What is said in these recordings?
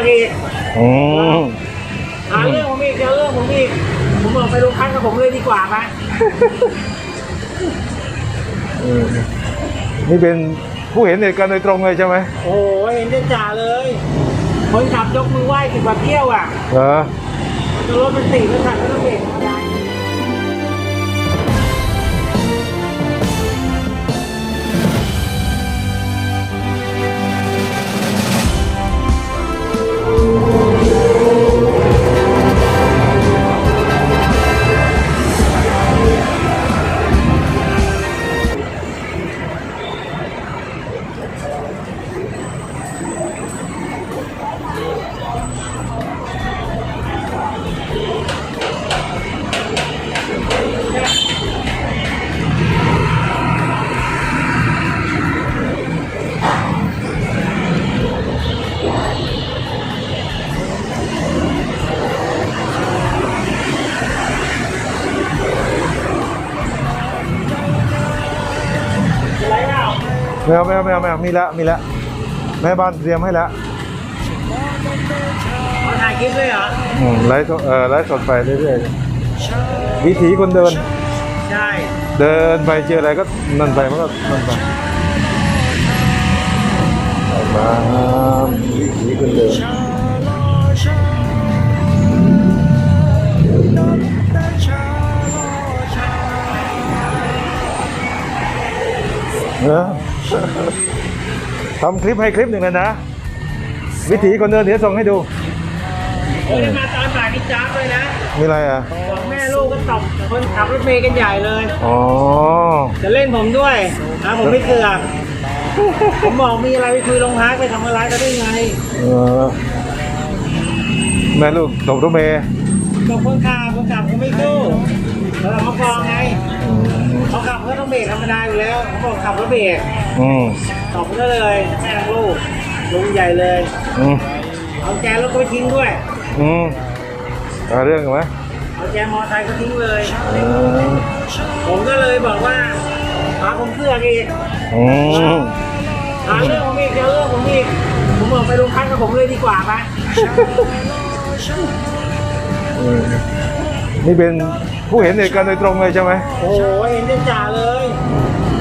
อกอีกอืมหาเรื่องผมอีกเจอเรื่องผมอีกผมบอกไปโรงพักกับผมเลยดีกว่าไหมอืมนี่เป็นผู้เห็นเหตุการณ์โดยตรงเลยใช่ไหมโอ้ยเห็นจะจ่าเลยคนขับยกมือไหว้สิบกว่าเที่ยวอะเหรอ รถมันติดแล้วขับก็ต้องเบรก ไม่เอาไม่เอาไม่เอาไม่เอามีละมีละแม่บ้านเตรียมให้ละเขาถ่ายคลิปด้วยเหรออืมไลฟ์สดเอ่อไลฟ์สดไปเรื่อยๆวิถีคนเดิน ใช่เดินไปเจออะไรก็นั่นไปมันก็นั่นไปมาวิถีคนเดินเนอะ ทำคลิปให้คลิปหนึ่งเลยนะ วิถีคนเดินเดี๋ยวส่งให้ดูเฮ้ยมาตอนบ่ายนี่จ้าบเลยนะมีอะไรอะสองแม่ลูกก็ตบคนขับรถเมย์กันใหญ่เลย อ๋อ จะเล่นผมด้วยนะผมไม่เสือกผมบอกมีอะไรไปคุยโรงพักไปทำอะไรก็ได้ไงเออ แม่ลูกตกรถเมย์ บอกคนขับคนขับผมไม่สู้แล้ว เราเขาฟ้องไงอืมเขาขับก็ต้องเบรกธรรมดาอยู่แล้วเขาบอกขับรถเบรกอืมตบก็เลยแม่ทั้งลูกลุงใหญ่เลยอืมเอาแจรถก็ไปทิ้งด้วยอืมหาเรื่องกันไหมเอาแจมอไซค์ก็ทิ้งเลย อืมผมก็เลยบอกว่าหาผมเสื้อกอีกอืมหาเรื่องผมอีกเจอเรื่องผมอีกผมบอกไปโรงพักกับผมเลยดีกว่าไหมอืมนี่เป็น ผู้เห็นเหตุการณ์โดยตรงเลยใช่ไหมโอ้ยเห็นจะจ่าเลย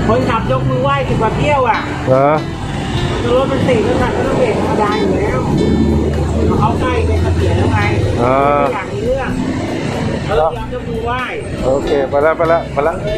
คนขับยกมือไหว้สิบกว่าเที่ยวอะเหรอรถมันติดแล้วขับก็ต้องเบรกธรรมดาอยู่แล้วเขาใกล้เป็นเสถียรแล้วไงอ่าไม่อยากมีเรื่องเขาเลยยอมยกมือไหว้โอเคไปแล้วไปแล้วไปแล้วโอเค